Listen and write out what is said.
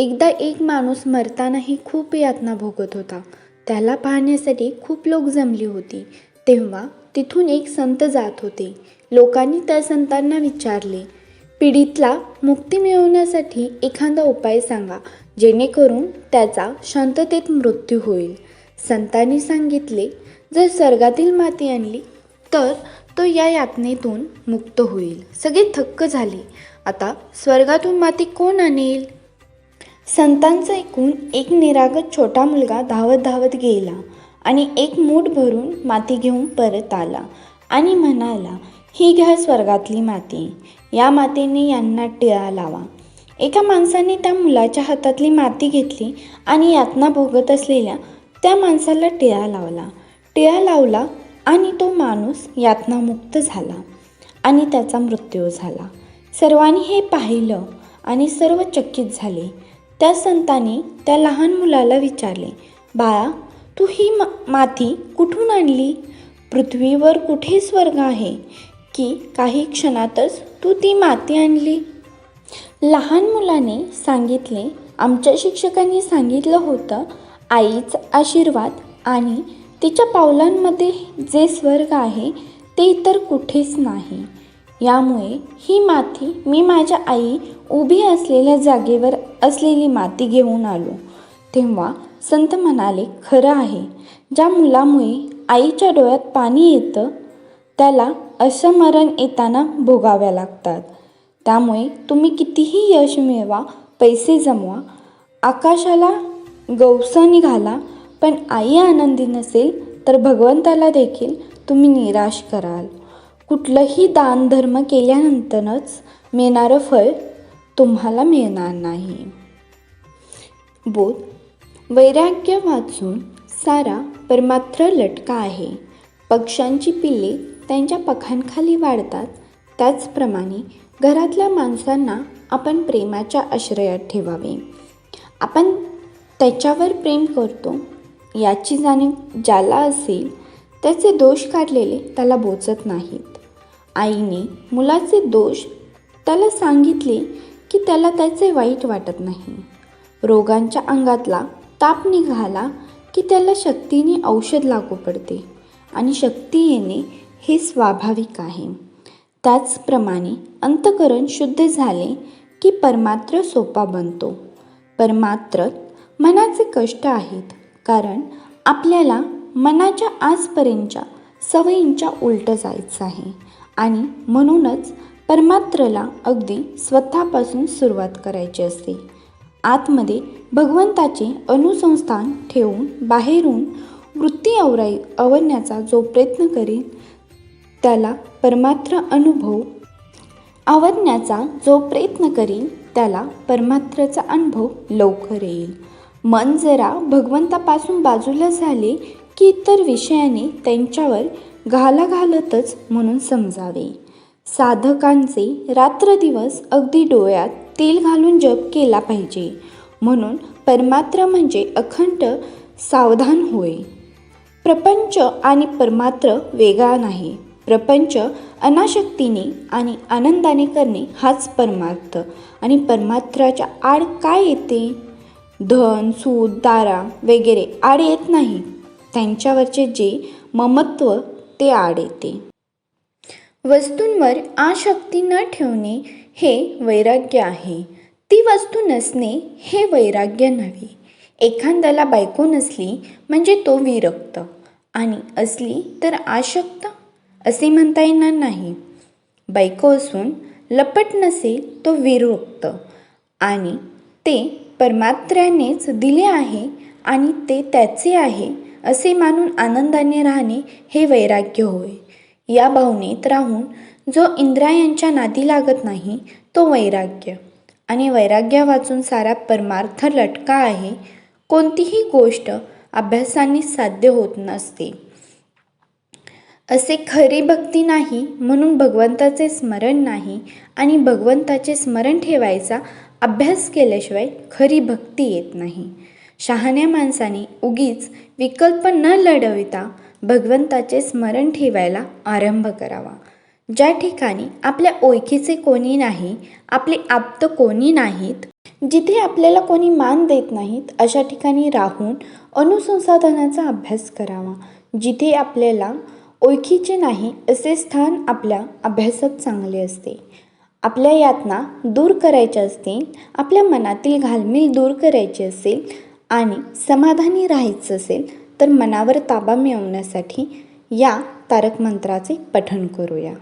एकदा एक माणूस मरतानाही खूप यातना भोगत होता. त्याला पाहण्यासाठी खूप लोक जमली होती. तेव्हा तिथून एक संत जात होते. लोकांनी त्या संतांना विचारले पीडितला मुक्ती मिळवण्यासाठी एखादा उपाय सांगा जेणेकरून त्याचा शांततेत मृत्यू होईल. संतांनी सांगितले जर स्वर्गातील माती आणली तर तो या यातनेतून मुक्त होईल. सगळे थक्क झाले. आता स्वर्गातून माती कोण आणेल? संतांचं ऐकून एक निरागत छोटा मुलगा धावत धावत गेला आणि एक मूठ भरून माती घेऊन परत आला आणि म्हणाला ही घ्या स्वर्गातली माती. या मातीने यांना टिळा लावा. एका माणसाने त्या मुलाच्या हातातली माती घेतली आणि यातना भोगत असलेल्या त्या माणसाला टिळा लावला. टिळा लावला आणि तो माणूस यातनामुक्त झाला आणि त्याचा मृत्यू झाला. सर्वांनी हे पाहिलं आणि सर्व चकित झाले. त्या संतांनी त्या लहान मुलाला विचारले बाळा तू ही मा माती कुठून आणली? पृथ्वीवर कुठे स्वर्ग आहे? की काही क्षणातच तू ती माती आणली? लहान मुलाने सांगितले आमच्या शिक्षकांनी सांगितलं होतं आईचा आशीर्वाद आणि तिच्या पावलांमध्ये जे स्वर्ग आहे ते इतर कुठेच नाही. यामुळे ही माती मी माझ्या आई उभी असलेल्या जागेवर असलेली माती घेऊन आलो. तेव्हा संत म्हणाले खरं आहे. ज्या मुलामुळे आईच्या डोळ्यात पाणी येतं त्याला असं मरण येताना भोगाव्या लागतात. त्यामुळे तुम्ही कितीही यश मिळवा पैसे जमवा आकाशाला गवसणी घाला पण आई आनंदी नसेल तर भगवंताला देखील तुम्ही निराश कराल. कुठलंही दानधर्म केल्यानंतरच मिळणारं फळ तुम्हाला मिळणार नाही. बोध. वैराग्य वाचून सारा परमात्र लटका आहे. पक्ष्यांची पिल्ले त्यांच्या पखांखाली वाढतात. त्याचप्रमाणे घरातल्या माणसांना आपण प्रेमाच्या आश्रयात ठेवावे. आपण त्याच्यावर प्रेम करतो. याची जाणीव ज्याला असेल त्याचे दोष काढलेले त्याला बोचत नाहीत. आईने मुलाचे दोष त्याला सांगितले की त्याला त्याचे वाईट वाटत नाही. रोगांच्या अंगातला ताप निघाला की त्याला शक्तीने औषध लागू पडते आणि शक्ती येणे हे स्वाभाविक आहे. त्याचप्रमाणे अंतकरण शुद्ध झाले की परमात्र सोपा बनतो. परमात्र मनाचे कष्ट आहेत कारण आपल्याला मनाच्या आजपर्यंतच्या सवयींच्या उलटं जायचं आहे. आणि म्हणूनच परमात्रला अगदी स्वतःपासून सुरुवात करायची असते. आतमध्ये भगवंताचे अनुसंस्थान ठेवून बाहेरून वृत्ती आवराई आवरण्याचा जो प्रयत्न करेल त्याला परमात्र अनुभव आवडण्याचा जो प्रयत्न करील त्याला परमात्राचा अनुभव लवकर येईल. मन जरा भगवंतापासून बाजूला झाले की इतर विषयाने त्यांच्यावर घाला घालतच म्हणून समजावे. साधकांचे रात्रदिवस अगदी डोळ्यात तेल घालून जप केला पाहिजे. म्हणून परमात्र म्हणजे अखंड सावधान होय. प्रपंच आणि परमात्र वेगळा नाही. प्रपंच अनाशक्तीने आणि आनंदाने करणे हाच परमार्थ. आणि परमात्राच्या आड काय येते? धन सूद दारा वगैरे आड येत नाही. त्यांच्यावरचे जे ममत्व ते आड येते वस्तूंवर आशक्ती न ठेवणे हे वैराग्य आहे. ती वस्तू नसणे हे वैराग्य नव्हे. एखाद्याला बायको नसली म्हणजे तो विरक्त. आणि असली तर आशक्त? असे म्हणता येणार नाही. बायको असून लपट नसेल तो विरक्त. आणि ते परमात्र्यानेच दिले आहे आणि ते त्याचे आहे असे मानून आनंदाने राहणे हे वैराग्य होय. या भावनेत राहून जो इंद्रायांच्या नादी लागत नाही तो वैराग्य. आणि वैराग्य वाचून सारा परमार्थ लटका आहे कोणतीही गोष्ट अभ्यासाने साध्य होत नसते. असे खरी भक्ती नाही म्हणून भगवंताचे स्मरण नाही आणि भगवंताचे स्मरण ठेवायचा अभ्यास केल्याशिवाय खरी भक्ती येत नाही. शहाण्या माणसाने उगीच विकल्प न लढविता भगवंताचे स्मरण ठेवायला आरंभ करावा. ज्या ठिकाणी आपल्या ओळखीचे कोणी नाही आपले आप्त कोणी नाहीत जिथे आपल्याला कोणी मान देत नाहीत अशा ठिकाणी राहून अनुसंसाधनाचा अभ्यास करावा. जिथे आपल्याला ओळखीचे नाही असे स्थान आपल्या अभ्यासात चांगले असते. आपल्या यातना दूर करायच्या असतील आपल्या मनातील घालमेल दूर करायची असेल आणि समाधानी राहायचं असेल तर मनावर ताबा मिळवण्यासाठी या तारक मंत्राचे पठण करूया.